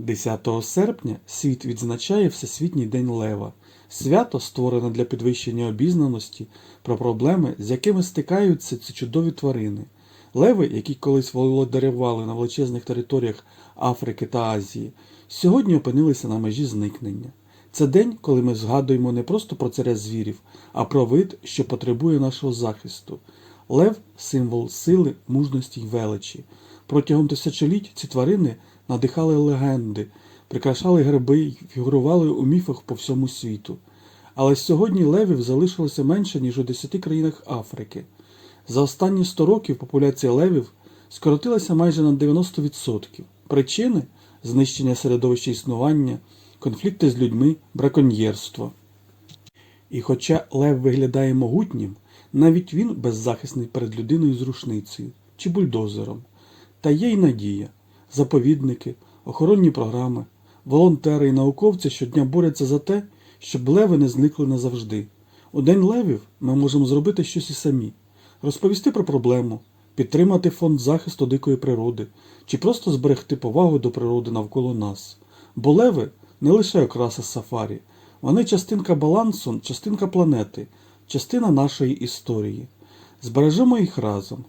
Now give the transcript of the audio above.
10 серпня світ відзначає Всесвітній день Лева. Свято створене для підвищення обізнаності про проблеми, з якими стикаються ці чудові тварини. Леви, які колись володарювали на величезних територіях Африки та Азії, сьогодні опинилися на межі зникнення. Це день, коли ми згадуємо не просто про царя звірів, а про вид, що потребує нашого захисту. Лев символ сили, мужності й величі. Протягом тисячоліть ці тварини надихали легенди, прикрашали герби й фігурували у міфах по всьому світу. Але сьогодні левів залишилося менше, ніж у 10 країнах Африки. За останні 100 років популяція левів скоротилася майже на 90%. Причини знищення середовища існування, конфлікти з людьми, браконьєрство. І хоча лев виглядає могутнім, навіть він беззахисний перед людиною з рушницею чи бульдозером. Та є й надія. Заповідники, охоронні програми, волонтери і науковці щодня борються за те, щоб леви не зникли назавжди. У День левів ми можемо зробити щось і самі, розповісти про проблему, підтримати фонд захисту дикої природи чи просто зберегти повагу до природи навколо нас. Бо леви не лише окраса сафарі, вони частинка балансу, частинка планети, частина нашої історії. Збережемо їх разом.